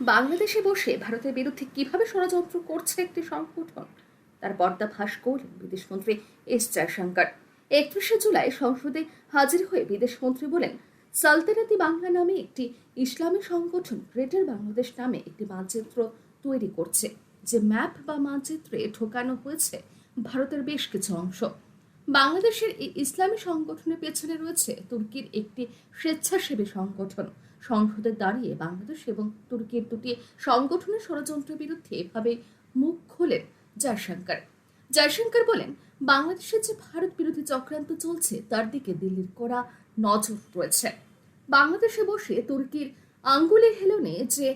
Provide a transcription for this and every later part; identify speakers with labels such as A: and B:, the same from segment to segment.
A: বাংলাদেশে বসে ভারতের বিরুদ্ধে কীভাবে ষড়যন্ত্র করছে একটি সংগঠন? তার পর্দাফাশ করলেন বিদেশমন্ত্রী এস জয়শঙ্কর। একত্রিশে জুলাই সংসদে হাজির হয়ে বিদেশমন্ত্রী বলেন, সালতানাতি বাংলা নামে একটি ইসলামী সংগঠন গ্রেটার বাংলাদেশ নামে একটি মানচিত্র তৈরি করছে, যে ম্যাপ বা মানচিত্রে ঢোকানো হয়েছে ভারতের বেশ কিছু অংশ। বাংলাদেশের এই ইসলামী সংগঠনের পেছনে রয়েছে তুর্কির একটি স্বেচ্ছাসেবী সংগঠন সংসদে দাঁড়িয়ে বাংলাদেশ এবং তুর্কির দুটি সংগঠনের ষড়যন্ত্রের বিরুদ্ধে এভাবে মুখ খোলেন জয়শঙ্কর। জয়শঙ্কর বলেন বাংলাদেশে যে ভারত বিরোধী চক্রান্ত চলছে, তার দিকে দিল্লির কড়া নজর রয়েছে। বাংলাদেশে বসে তুর্কির আঙ্গুলে হেলনে যে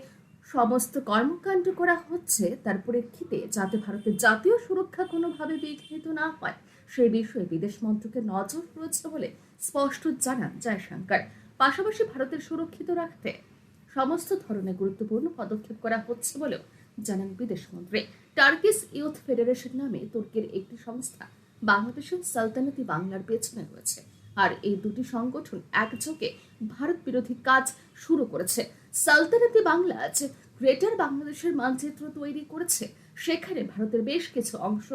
A: সমস্ত কর্মকাণ্ড করা হচ্ছে, তার পরিপ্রেক্ষিতে যাতে ভারতের জাতীয় সুরক্ষা কোনোভাবে বিঘ্নিত না হয় সেই বিষয়ে বিদেশ মন্ত্রকের নজর রয়েছে বলে স্পষ্ট জানান জয়শঙ্কর। পাশাপাশি ভারতের সুরক্ষিত রাখতে সমস্ত ধরনের গুরুত্বপূর্ণ পদক্ষেপ করা হচ্ছে বলেও জানান বিদেশমন্ত্রী। টার্কিস ইউথ ফেডারেশন নামে তুর্কির একটি সংস্থা বাংলাদেশের সালতানাতি বাংলার পেছনে রয়েছে। আর এই দুটি সংগঠন একযোগে ভারত বিরোধী কাজ শুরু করেছে। সালতানাতি বাংলা যে গ্রেটার বাংলাদেশের মানচিত্র তৈরি করেছে। সেখানে ভারতের বেশ কিছু অংশ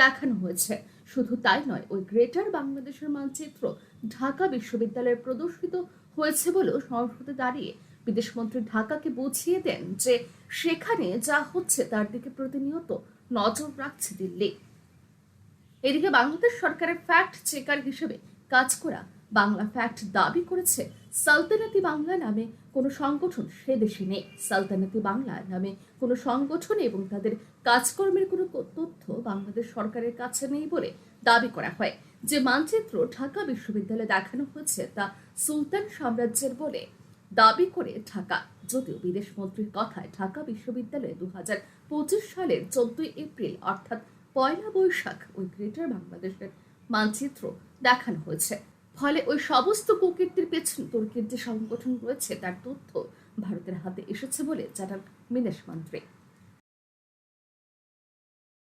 A: দেখানো হয়েছে। শুধু তাই নয়, ওই গ্রেটার বাংলাদেশের মানচিত্র ঢাকা বিশ্ববিদ্যালয়ে প্রদর্শিত হয়েছে বলেও সংসদে দাঁড়িয়ে বিদেশমন্ত্রী ঢাকাকে বুঝিয়ে দেন যে সেখানে যা হচ্ছে তার দিকে প্রতিনিয়ত নজর রাখছে দিল্লি। এদিকে বাংলাদেশ সরকারের ফ্যাক্ট চেকার হিসেবে কাজ করা বাংলা ফ্যাক্ট দাবি করেছে, সালতানাতি বাংলা নামে কোনো সংগঠন সে দেশে নেই। সালতানাতি বাংলা নামে কোনো সংগঠন এবং তাদের কাজকর্মের কোনো তথ্য বাংলাদেশ সরকারের কাছে নেই বলে দাবি করা হয়। যে মানচিত্র ঢাকা বিশ্ববিদ্যালয়ে দেখানো হয়েছে তা সুলতান সাম্রাজ্যের বলে দাবি করে ঢাকা। যদিও বিদেশ মন্ত্রীর কথায় ঢাকা বিশ্ববিদ্যালয়ে দু হাজার পঁচিশ সালের চোদ্দই এপ্রিল, অর্থাৎ পয়লা বৈশাখ, ওই গ্রেটার বাংলাদেশের মানচিত্র দেখানো হয়েছে। ফলে ওই সমস্ত কুকীর্তির পেছনে তুর্কির যে সংগঠন রয়েছে, তার তথ্য ভারতের হাতে এসেছে বলে জানান বিদেশ মন্ত্রী।